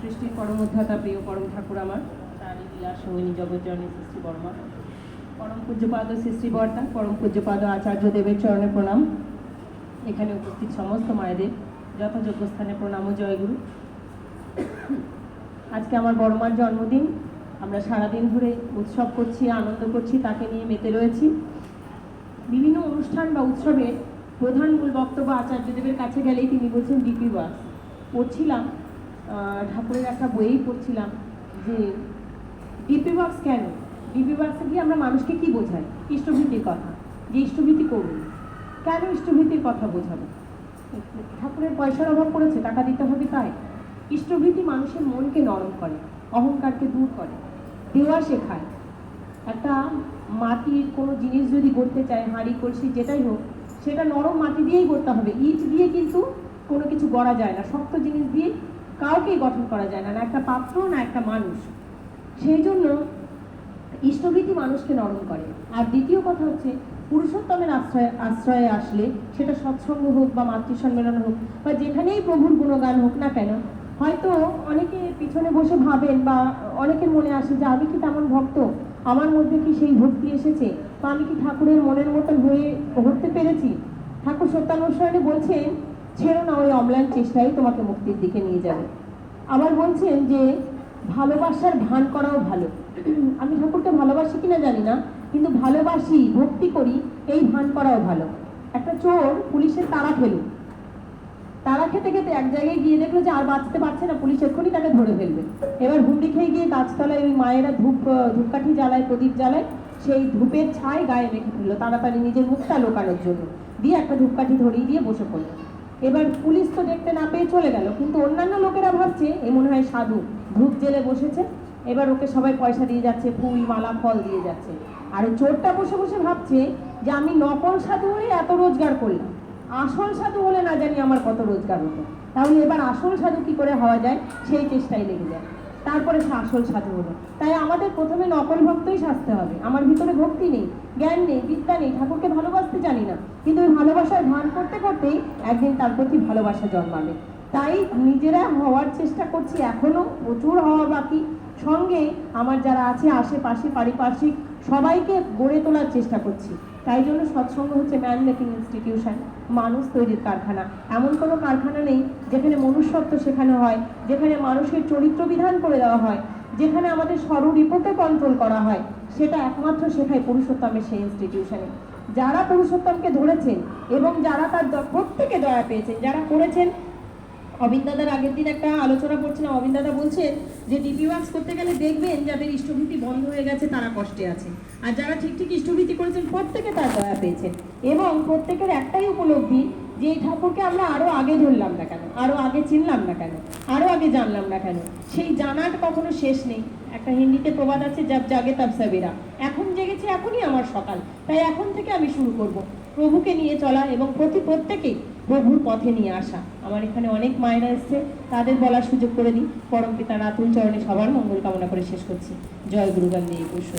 সৃষ্টির পরমোদ্ধতা প্রিয় পরম ঠাকুর আমার। তারই লীলা জগজ্জননী সৃষ্টি বর্মা। পরম পূজ্যপাদ সৃষ্টি বর্তা, পরম পূজ্যপাদ আচার্য দেবের চরণে প্রণাম। এখানে উপস্থিত সমস্ত মায়েদের যথাযোগ্য স্থানে প্রণাম ও জয়গুরু আজকে আমার বড়মার জন্মদিন। আমরা সারাদিন ধরে উৎসব করছি, আনন্দ করছি, তাকে নিয়ে মেতে রয়েছি। বিভিন্ন অনুষ্ঠান বা উৎসবে প্রধান মূল বক্তব্য আচার্যদেবের কাছে গেলেই তিনি বলছেন, ডিপি ওয়ার্কস পড়ছিলাম ঠাকুরের একটা বইয়েই পড়ছিলাম যে ডিপি ওয়ার্কস কেন? ডিপি ওয়ার্কসে গিয়ে আমরা মানুষকে কি বোঝাই? ইষ্টভীতির কথা। যে ইষ্টভীতি করুন। কেন ইষ্টভীতির কথা বোঝাবো? ঠাকুরের পয়সার অভাব পড়েছে, টাকা দিতে হবে তাই। ইষ্টভীতি মানুষের মনকে নরম করে, অহংকারকে দূর করে, দেওয়া শেখায়। একটা মাটির কোনো জিনিস যদি গড়তে চায়, হাঁড়ি, কলসি, যেটাই হোক, সেটা নরম মাটি দিয়েই গড়তে হবে। ইট দিয়ে কিন্তু কোনো কিছু গড়া যায় না। শক্ত জিনিস দিয়ে কাউকেই গঠন করা যায় না না একটা পাত্র, না একটা মানুষ। সেই জন্য ইষ্টভীতি মানুষকে নরম করে। আর দ্বিতীয় কথা হচ্ছে, পুরুষোত্তমের আশ্রয়, আশ্রয়ে আসলে সেটা সৎসঙ্গ হোক বা মাতৃ সম্মেলন হোক বা যেখানেই প্রভুর গুণগান হোক না কেন, হয়তো অনেকে পিছনে বসে ভাবেন বা অনেকের মনে আসে যে, আমি কি তেমন ভক্ত? আমার মধ্যে কি সেই ভক্তি এসেছে? বা আমি কি ঠাকুরের মনের মতন হয়ে, হতে পেরেছি? ঠাকুর সত্যানুসরণে বলছেন ছেড়ো না ওই অম্লান চেষ্টাই তোমাকে মুক্তির দিকে নিয়ে যাবে। আবার বলছেন যে, ভালোবাসার ভান করাও ভালো। আমি ঠাকুরকে ভালোবাসি কিনা জানি না, কিন্তু ভালোবাসি, ভক্তি করি, এই ভান করাও ভালো। একটা চোর পুলিশের তারা খেলো তারা খেতে খেতে এক জায়গায় গিয়ে দেখল যে আর বাঁচতে পারছে না, পুলিশ এক্ষুনি তাকে ধরে ফেলবে। এবার হুন্ডি খেয়ে গিয়ে গাছতলায় ওই মায়েরা ধূপ ধূপকাঠি জ্বালায়, প্রদীপ জ্বালায়, সেই ধূপের ছাই গায়ে রেখে ফেলল তাড়াতাড়ি নিজের মুখটা লোকানোর জন্য। দিয়ে একটা ধূপকাঠি ধরিয়ে দিয়ে বসে পড়ল। এবার পুলিশ তো দেখতে না পেয়ে চলে গেল, কিন্তু অন্যান্য লোকেরা ভাবছে এ মনে হয় সাধু। ধূপ জেলে বসেছে, এবার ওকে সবাই পয়সা দিয়ে যাচ্ছে, ফুল, মালা, ফল দিয়ে যাচ্ছে। আর ওই চোরটা বসে বসে ভাবছে যে আমি নকল সাধু হয়ে এত রোজগার করলাম। আসল সাধু হলে না জানি আমার কত রোজগার হতো। তাহলে এবার আসল সাধু কি করে হওয়া যায়, সেই চেষ্টায় লেগে যায়। তারপরে সে আসল সাধু হলো। তাই আমাদের প্রথমে নকল ভক্তই সাজতে হবে। আমার ভিতরে ভক্তি নেই, জ্ঞান নেই, বিদ্যা নেই, ঠাকুরকে জানি না। কিন্তু ওই ভালোবাসার ভান করতে করতেই একদিন তার প্রতি ভালোবাসা জন্মাবে। তাই নিজেরা হওয়ার চেষ্টা করছি এখনও, প্রচুর হওয়া বাকি। সঙ্গে আমার যারা আছে, আশেপাশে, পারিপার্শ্বিক, সবাইকে গড়ে তোলার চেষ্টা করছি। তাই জন্য সৎসঙ্গ হচ্ছে ম্যান মেকিং ইনস্টিটিউশন মানুষ তৈরির কারখানা। এমন কোনো কারখানা নেই যেখানে মনুষ্যত্ব শেখানো হয়, যেখানে মানুষের চরিত্র বিধান করে দেওয়া হয়, যেখানে আমাদের স্বরূপকে কন্ট্রোল করা হয়। সেটা একমাত্র শেখায় পুরুষোত্তমের সেই ইনস্টিটিউশনে যারা পুরুষোত্তমকে ধরেছেন এবং যারা তার প্রত্যেকে দয়া পেয়েছেন, যারা করেছেন অবিন দাদার আগের দিন একটা আলোচনা করছিলাম অবিন দাদা বলছেন যে ডিপি ওয়ার্কস করতে গেলে দেখবেন যাদের ইষ্টভীতি বন্ধ হয়ে গেছে, তারা কষ্টে আছে। আর যারা ঠিক ঠিক ইষ্টভীতি করেছেন, প্রত্যেকে তার দয়া পেয়েছেন। এবং প্রত্যেকের একটাই উপলব্ধি যে এই ঠাকুরকে আমরা আরও আগে ধরলাম না কেন আরও আগে চিনলাম না কেন আরও আগে জানলাম না কেন, সেই জানার কখনো শেষ নেই। একটা হিন্দিতে প্রবাদ আছে যাব জাগে তাব সাবেরা। এখন জেগেছে এখনই আমার সকাল। তাই এখন থেকে আমি শুরু করব। প্রভুকে নিয়ে চলা এবং প্রতি প্রত্যেকেই প্রভুর পথে নিয়ে আসা। আমার এখানে অনেক মায়েরা এসছে। তাদের বলার সুযোগ করে দিই। পরম পিতার আতুল চরণে সবার মঙ্গল কামনা করে শেষ করছি। জয় গুরুগান দিয়ে পুষ্প